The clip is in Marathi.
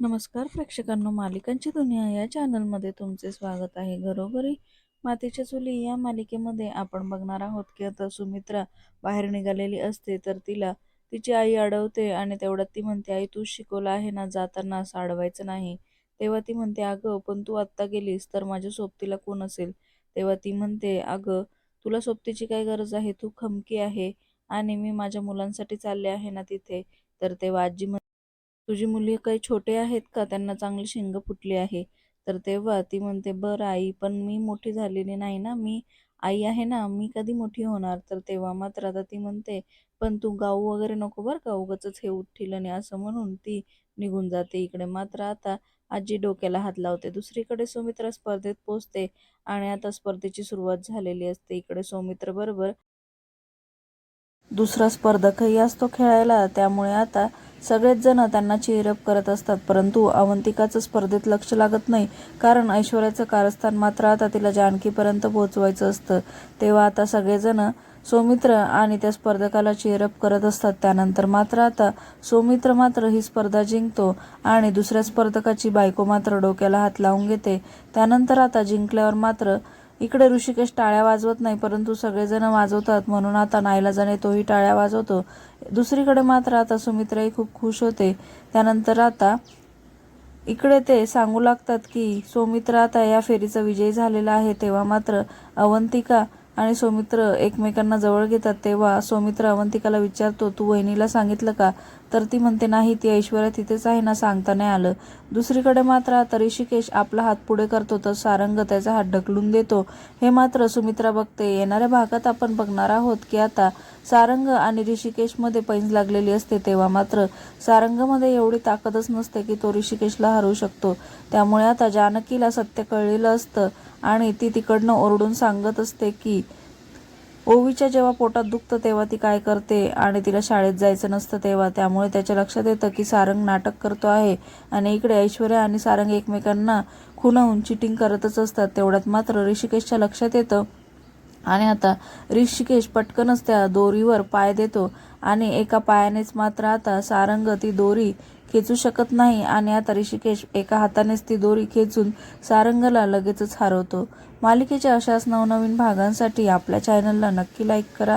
नमस्कार प्रेक्षकांनो मालिकांची दुनिया या चॅनलमध्ये तुमचे स्वागत आहे. घरोघरी मातीच्या चुली या मालिकेमध्ये आपण बघणार आहोत की आता सुमित्रा बाहेर निघालेली असते तर तिला तिची आई अडवते आणि तेवढ्यात ती म्हणते आई तू शिकवलं आहे ना जाताना असं अडवायचं नाही. तेव्हा ती म्हणते अगं पण तू आत्ता गेलीस तर माझ्या सोबतीला कोण असेल? तेव्हा ती म्हणते अगं तुला सोबतीची काय गरज आहे? तू खमकी आहे आणि मी माझ्या मुलांसाठी चालले आहे ना तिथे? तर तेव्हा आजी म्हण तुझी मुली काही छोटे आहेत का? त्यांना चांगली शिंग फुटली आहे. तर तेव्हा ती म्हणते बरं आई पण मी मोठी झालेली नाही ना. मी आई आहे ना. मी कधी मोठी होणार? तर तेव्हा मात्र आता ती म्हणते पण तू गाऊ वगैरे नको बरं का? उगाचच हे उठील आणि असं म्हणून ती निघून जाते इकडे. मात्र आता आजी डोक्याला हात लावते. दुसरीकडे सुमित्रा स्पर्धेत पोचते आणि आता स्पर्धेची सुरुवात झालेली असते. इकडे सौमित्र बरोबर दुसरा स्पर्धकही असतो खेळायला. त्यामुळे आता सगळेच जण त्यांना चीरअप करत असतात परंतु अवंतिकाचं स्पर्धेत लक्ष लागत नाही कारण ऐश्वर्याचं कारस्थान मात्र आता तिला जानकीपर्यंत पोहोचवायचं असतं. तेव्हा आता सगळेजण सौमित्र आणि त्या स्पर्धकाला चीरअप करत असतात. त्यानंतर मात्र आता सौमित्र मात्र ही स्पर्धा जिंकतो आणि दुसऱ्या स्पर्धकाची बायको मात्र डोक्याला हात लावून घेते. त्यानंतर आता जिंकल्यावर मात्र इकडे ऋषिकेश टाळ्या वाजवत नाही परंतु सगळेजण वाजवतात. म्हणून आता नाईलाजाने तोही टाळ्या वाजवतो. दुसरीकडे मात्र आता सुमित्राही खूप खुश होते. त्यानंतर आता इकडे ते सांगू लागतात की सौमित्र आता या फेरीचा विजयी झालेला आहे. तेव्हा मात्र अवंतिका आणि सौमित्र एकमेकांना जवळ घेतात. तेव्हा सौमित्र अवंतिकाला विचारतो तू वहिनीला सांगितलं का? तर ती म्हणते नाही ती ऐश्वर्या तिथेच आहे ना सांगता नाही आलं. दुसरीकडे मात्र आता ऋषिकेश आपला हात पुढे करतो तर सारंग त्याचा हात ढकलून देतो. हे मात्र सुमित्रा बघते. येणाऱ्या भागात आपण बघणार आहोत की आता सारंग आणि ऋषिकेशमध्ये पैंज लागलेली असते तेव्हा मात्र सारंगमध्ये एवढी ताकदच नसते की तो ऋषिकेशला हरवू शकतो. त्यामुळे आता जानकीला सत्य कळलेलं असतं आणि ती तिकडनं ओरडून सांगत असते की ओवीच्या जेव्हा पोटात दुखतं तेव्हा ती काय करते आणि तिला शाळेत जायचं नसतं तेव्हा त्यामुळे त्याच्या लक्षात येतं की सारंग नाटक करतो आहे आणि इकडे ऐश्वर्या आणि सारंग एकमेकांना खुणावून चिटिंग करतच असतात. तेवढ्यात मात्र ऋषिकेशच्या लक्षात येतं आणि आता ऋषिकेश पटकनच त्या दोरीवर पाय देतो आणि एका पायानेच मात्र आता सारंग ती दोरी खेचू शकत नाही आणि आता ऋषिकेश एका हातानेच ती दोरी खेचून सारंगला लगेचच हरवतो. मालिकेच्या अशाच नवनवीन भागांसाठी आपल्या चॅनलला नक्की लाईक करा.